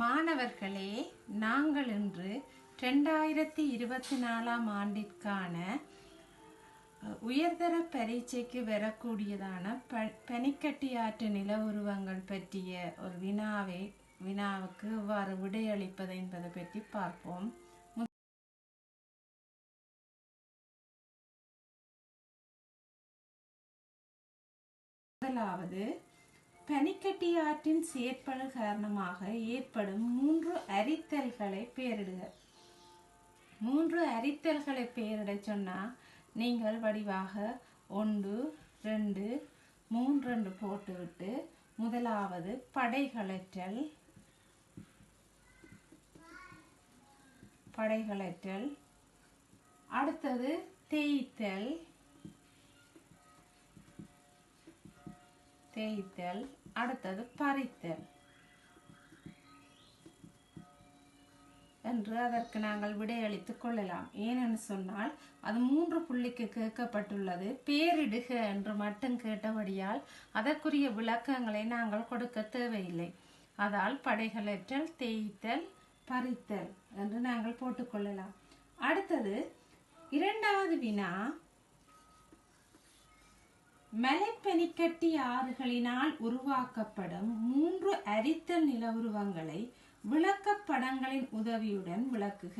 மாணவர்களே நாங்கள் இன்று ரெண்டாயிரத்தி இருபத்தி நாலாம் ஆண்டிற்கான உயர்தர பரீட்சைக்கு வரக்கூடியதான ப பனிக்கட்டி ஆற்று நில உருவங்கள் பற்றிய ஒரு வினாவை வினாவுக்கு இவ்வாறு விடையளிப்பது என்பதை பற்றி பார்ப்போம். முதலாவது பனிக்கட்டி ஆற்றின் செயற்படு காரணமாக ஏற்படும் மூன்று அரித்தல்களை பெயரிடுக மூன்று அரித்தல்களை பேரிட சொன்னால் நீங்கள் வடிவாக ஒன்று ரெண்டு மூன்று ரெண்டு போட்டுவிட்டு முதலாவது படைகளற்றல் படைகளற்றல் அடுத்தது தேய்த்தல். தேய்த்தல் அடுத்தது பறித்தல். என்று அதற்கு நாங்கள் விடையளித்துக் கொள்ளலாம். ஏனென்று சொன்னால் அது மூன்று புள்ளிக்கு கேட்கப்பட்டுள்ளது. பேரிடுக என்று மட்டும் கேட்டபடியால் அதற்குரிய விளக்கங்களை நாங்கள் கொடுக்க தேவையில்லை. அதால் படைகளற்றல் தேய்த்தல் பறித்தல் என்று நாங்கள் போட்டுக்கொள்ளலாம் அடுத்தது இரண்டாவது வினா மலைப்பனிக்கட்டி ஆறுகளினால் உருவாக்கப்படும் மூன்று அரித்தல் நில உருவங்களை விளக்கப்படங்களின் உதவியுடன் விளக்குக.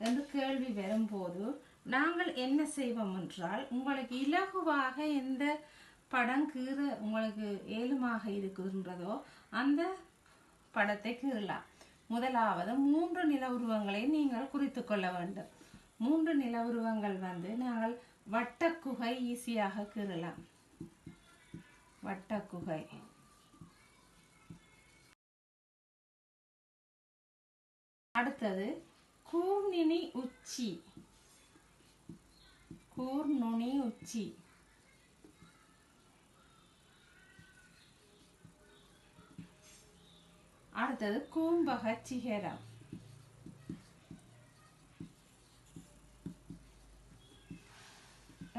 என்று கேள்வி வரும்போது நாங்கள் என்ன செய்வோம் என்றால் உங்களுக்கு இலகுவாக எந்த படம் கீறு உங்களுக்கு ஏலுமாக இருக்குன்றதோ அந்த படத்தை கீறலாம். முதலாவது மூன்று நில உருவங்களை நீங்கள் குறித்து கொள்ள வேண்டும். மூன்று நில உருவங்கள் வந்து நாங்கள் வட்டக்குகை ஈஸியாக கீறலாம். வட்டக்குகை. அடுத்தது கூர்நினி உச்சி. கூர்நுனி உச்சி. அடுத்தது கூம்பக சிகரம்.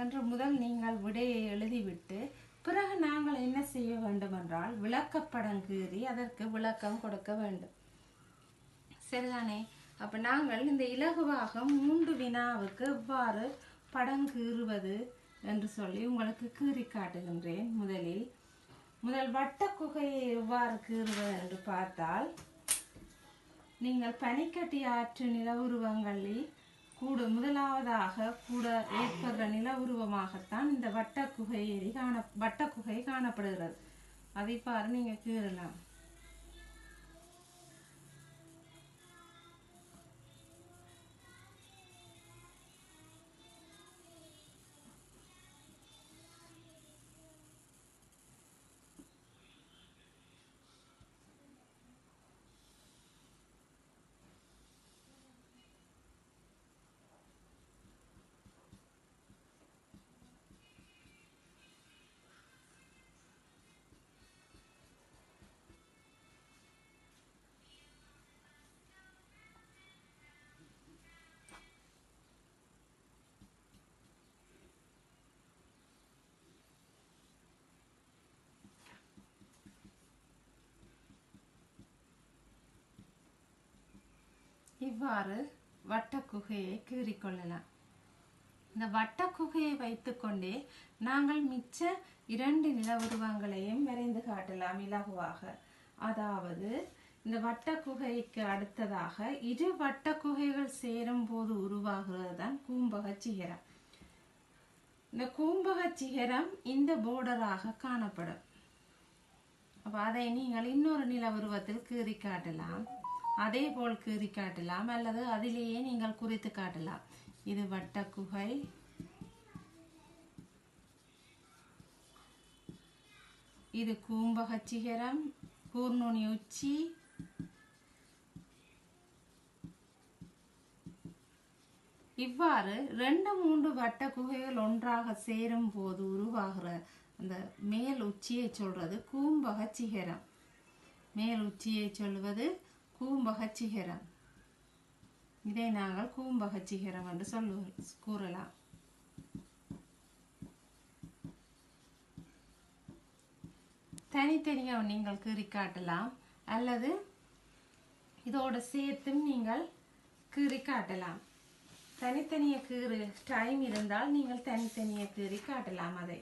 என்று முதல் நீங்கள் விடையை எழுதிவிட்டு பிறகு நாங்கள் என்ன செய்ய வேண்டும் என்றால் விளக்கப்படம் கீறி அதற்கு விளக்கம் கொடுக்க வேண்டும். சரிதானே? அப்ப நாங்கள் இந்த இலகுவாக மூன்று வினாவுக்கு எவ்வாறு படம் கீறுவது என்று சொல்லி உங்களுக்கு கீறி காட்டுகின்றேன் முதலில். முதல் வட்ட குகையை எவ்வாறு கீறுவது என்று பார்த்தால் நீங்கள் பனிக்கட்டி ஆற்று நில உருவங்களில் கூட முதலாவதாக கூட ஏற்படுற நில உருவமாகத்தான் இந்த வட்ட குகை காண வட்ட குகை காணப்படுகிறது. அதை பாரு நீங்கள் கீறலாம். இவ்வாறு வட்டக்குகையை கீறிக்கொள்ளலாம். இந்த வட்டக்குகையை வைத்துக்கொண்டே நாங்கள் மிச்ச இரண்டு நில உருவங்களையும் வரைந்து காட்டலாம் இலகுவாக. அதாவது இந்த வட்டக்குகைக்கு அடுத்ததாக இரு வட்டக்குகைகள் சேரும் போது உருவாகிறது தான் கூம்பக சிகரம். இந்த கூம்பக சிகரம் இந்த போர்டராக காணப்படும். அப்போ அதை நீங்கள் இன்னொரு நில உருவத்தில் கீறி காட்டலாம். அதே போல் கீறி காட்டலாம் அல்லது அதிலேயே நீங்கள் குறித்து காட்டலாம். இது வட்ட குகை. இது கூம்பக சிகரம் கூர்நுனி உச்சி. இவ்வாறு ரெண்டு மூன்று வட்ட குகைகள் ஒன்றாக சேரும் போது உருவாகிற அந்த மேல் உச்சியை சொல்றது கூம்பக சிகரம். மேல் உச்சியை சொல்வது கூம்பகச்சிகரம். இதை நாங்கள் கூம்பகச்சிகரம் என்று சொல்லுவோம் கூறலாம். தனித்தனியாக நீங்கள் கீறி காட்டலாம். அல்லது இதோட சேர்த்தும் நீங்கள் கீறி காட்டலாம். தனித்தனியாக கீறு டைம் இருந்தால் நீங்கள் தனித்தனியாக கீறி காட்டலாம் அதை.